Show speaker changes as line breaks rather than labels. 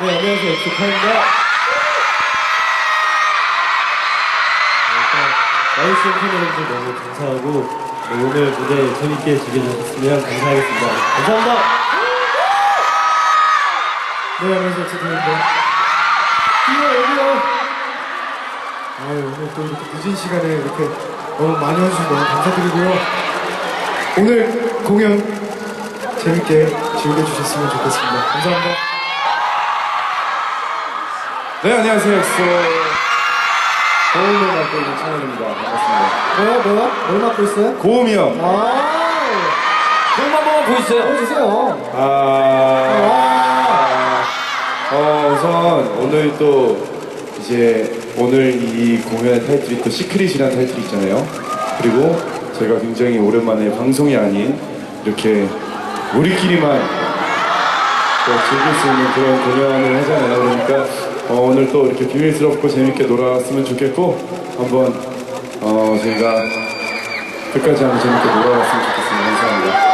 네, 안녕하세요. 엑스파입니다. 일단, 와이스 팬여러분들 너무 감사하고, 네, 오늘 무대 재밌게 즐겨주셨으면 감사하겠습니다. 감사합니다! 네, 안녕하세요. 엑스파입니다.
이거 여기요. 아유, 오늘 또 이렇게 늦은 시간에 이렇게 너무 많이 와주셔서 너무 감사드리고요. 오늘 공연 재밌게 즐겨주셨으면 좋겠습니다. 감사합니다.
네, 안녕하세요. 엑소 고음을 맡고 있는 찬원입니다. 반갑습니다.
뭐야, 뭐야? 뭘 맡고 있어요?
고음이요.
아,
그럼 한번 보여주세요.
보여주세요.
아, 어, 우선 오늘 또 이제 오늘 이 공연의 타이틀이 또 시크릿이라는 타이틀이 있잖아요. 그리고 제가 굉장히 오랜만에 방송이 아닌 이렇게 우리끼리만 또 즐길 수 있는 그런 공연을 하잖아요. 그러니까 어, 오늘 또 이렇게 비밀스럽고 재밌게 놀았으면 좋겠고 한번 어, 저희가 끝까지 한번 재밌게 놀아왔으면 좋겠습니다. 감사합니다.